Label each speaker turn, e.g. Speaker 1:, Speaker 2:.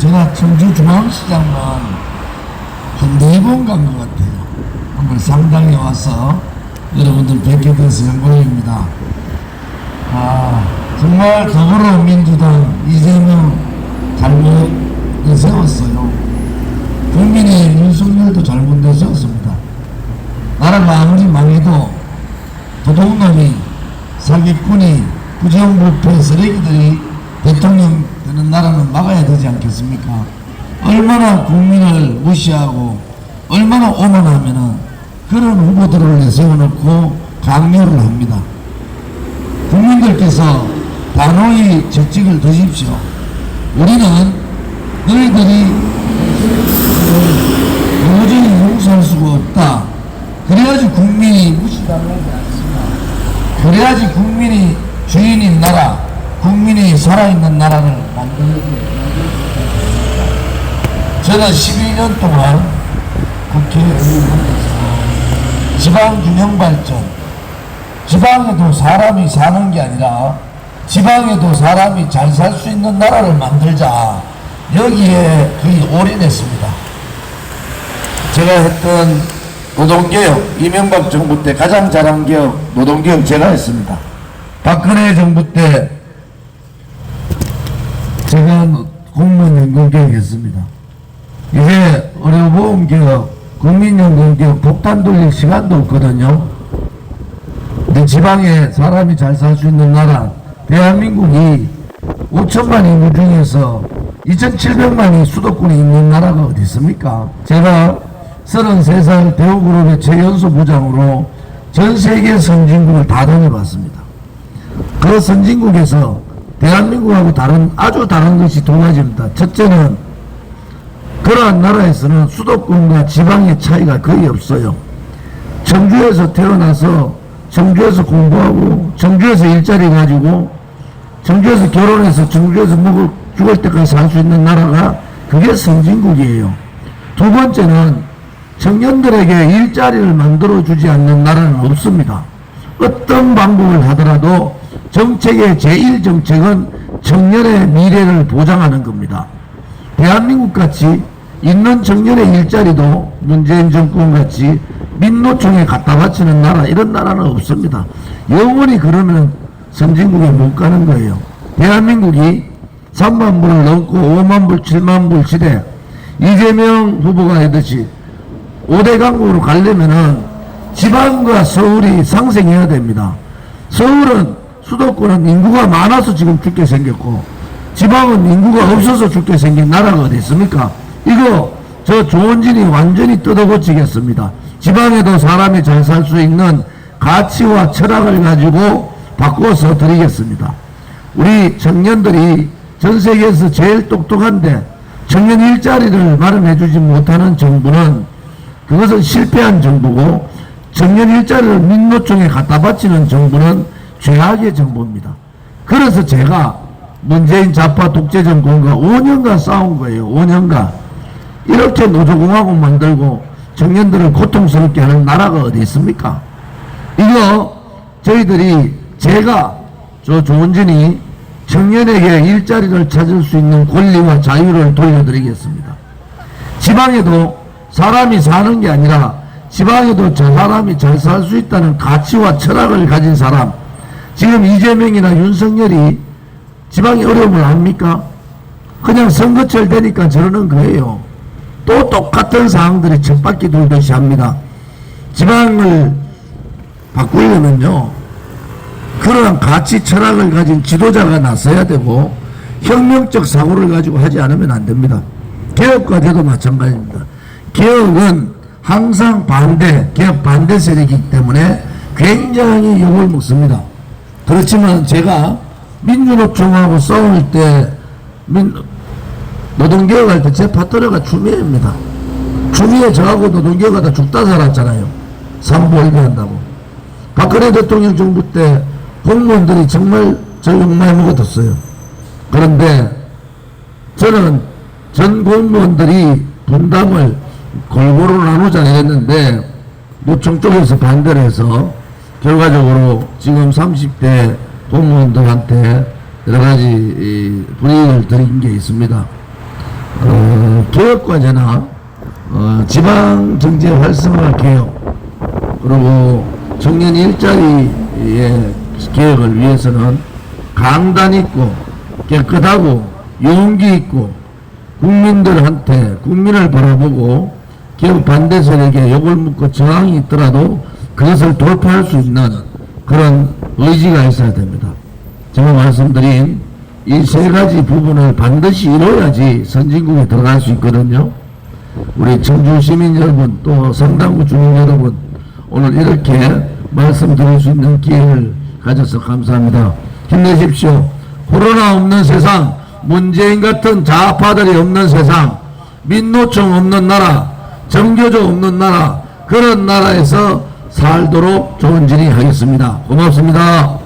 Speaker 1: 제가 청주중앙시장만 한 네 번 간 것 같아요. 오늘 상당히 와서 여러분들 뵙게 돼서 영광입니다. 아, 정말 더불어민주당 이재명 잘못 세웠어요. 국민의 윤석열도 잘못 내세웠습니다. 나라가 아무리 망해도 도둑놈이 사기꾼이 부정부패 쓰레기들이 대통령 막아야 되지 않겠습니까? 얼마나 국민을 무시하고 얼마나 오만하면은 그런 후보들을 내세워놓고 강요를 합니다. 국민들께서 단호히 적직을 드십시오. 우리는 너희들이 도저히 용서할 수가 없다. 그래야지 국민이 무시당하지 않습니다. 그래야지 국민이 주인인 나라, 국민이 살아있는 나라를 만들어야 제가 12년 동안 국회의원에서 지방균형발전, 지방에도 사람이 사는 게 아니라 지방에도 사람이 잘 살 수 있는 나라를 만들자. 여기에 거의 올인했습니다. 제가 했던 노동개혁, 이명박 정부 때 가장 잘한 개혁, 노동개혁 제가 했습니다. 박근혜 정부 때 제가 공무원 연금 개혁 했습니다. 이제 의료보험개혁, 국민연금개혁, 폭탄 돌릴 시간도 없거든요. 근데 지방에 사람이 잘 살 수 있는 나라, 대한민국이 5천만 인구 중에서 2,700만이 수도권에 있는 나라가 어디 있습니까? 제가 33살 대우그룹의 최연소 부장으로 전 세계 선진국을 다 다녀봤습니다. 그 선진국에서 대한민국하고 다른, 아주 다른 것이 두 가지입니다. 첫째는 그러한 나라에서는 수도권과 지방의 차이가 거의 없어요. 청주에서 태어나서 청주에서 공부하고 청주에서 일자리 가지고 청주에서 결혼해서 청주에서 먹을 죽을 때까지 살 수 있는 나라가 그게 선진국이에요. 두 번째는 청년들에게 일자리를 만들어 주지 않는 나라는 없습니다. 어떤 방법을 하더라도 정책의 제1 정책은 청년의 미래를 보장하는 겁니다. 대한민국 같이 있는 청년의 일자리도 문재인 정권 같이 민노총에 갖다 바치는 나라 이런 나라는 없습니다. 영원히 그러면 선진국에 못 가는 거예요. 대한민국이 3만 불을 넘고 5만 불, 7만 불 시대 이재명 후보가 했듯이 5대 강국으로 가려면은 지방과 서울이 상생해야 됩니다. 서울은 수도권은 인구가 많아서 지금 죽게 생겼고 지방은 인구가 없어서 죽게 생긴 나라가 어디 있습니까? 이거 저 조원진이 완전히 뜯어고치겠습니다. 지방에도 사람이 잘 살 수 있는 가치와 철학을 가지고 바꿔서 드리겠습니다. 우리 청년들이 전 세계에서 제일 똑똑한데 청년 일자리를 마련해 주지 못하는 정부는 그것은 실패한 정부고 청년 일자리를 민노총에 갖다 바치는 정부는 최악의 정부입니다. 그래서 제가 문재인 좌파 독재 정권과 5년간 싸운 거예요. 5년간. 이렇게 노조공화국 만들고 청년들을 고통스럽게 하는 나라가 어디 있습니까? 이거 저희들이 제가 저 조원진이 청년에게 일자리를 찾을 수 있는 권리와 자유를 돌려드리겠습니다. 지방에도 사람이 사는 게 아니라 지방에도 저 사람이 잘 살 수 있다는 가치와 철학을 가진 사람 지금 이재명이나 윤석열이 지방의 어려움을 압니까? 그냥 선거철 되니까 저러는 거예요. 또 똑같은 사항들이 쳇바퀴 돌듯이 합니다. 지방을 바꾸려면요. 그러한 가치 철학을 가진 지도자가 나서야 되고 혁명적 사고를 가지고 하지 않으면 안 됩니다. 개혁과 제도 마찬가지입니다. 개혁은 항상 반대, 개혁 반대 세력이기 때문에 굉장히 욕을 먹습니다. 그렇지만 제가 민주노총하고 싸울 때 민, 노동개혁할 때 제 파트너가 추미애입니다. 추미애 저하고 노동개혁하다 죽다 살았잖아요. 삼보일비 한다고. 박근혜 대통령 정부 때 공무원들이 정말 저욕 많이 먹어뒀어요. 그런데 저는 전 공무원들이 분담을 골고루 나누자 이랬는데 노총 쪽에서 반대를 해서 결과적으로 지금 30대 공무원들한테 여러 가지 이 불이익을 드린 게 있습니다. 그 개혁과제나 어, 지방정제 활성화 개혁 그리고 청년 일자리의 개혁을 위해서는 강단 있고 깨끗하고 용기 있고 국민들한테 국민을 바라보고 개혁 반대 세력에 욕을 묻고 저항이 있더라도 그것을 돌파할 수 있는 그런 의지가 있어야 됩니다. 제가 말씀드린 이 세 가지 부분을 반드시 이뤄야지 선진국에 들어갈 수 있거든요. 우리 청주 시민 여러분 또 성당구 주민 여러분 오늘 이렇게 말씀드릴 수 있는 기회를 가져서 감사합니다. 힘내십시오. 코로나 없는 세상, 문재인 같은 좌파들이 없는 세상, 민노총 없는 나라, 정교조 없는 나라, 그런 나라에서 살도록 좋은 진이 하겠습니다. 고맙습니다.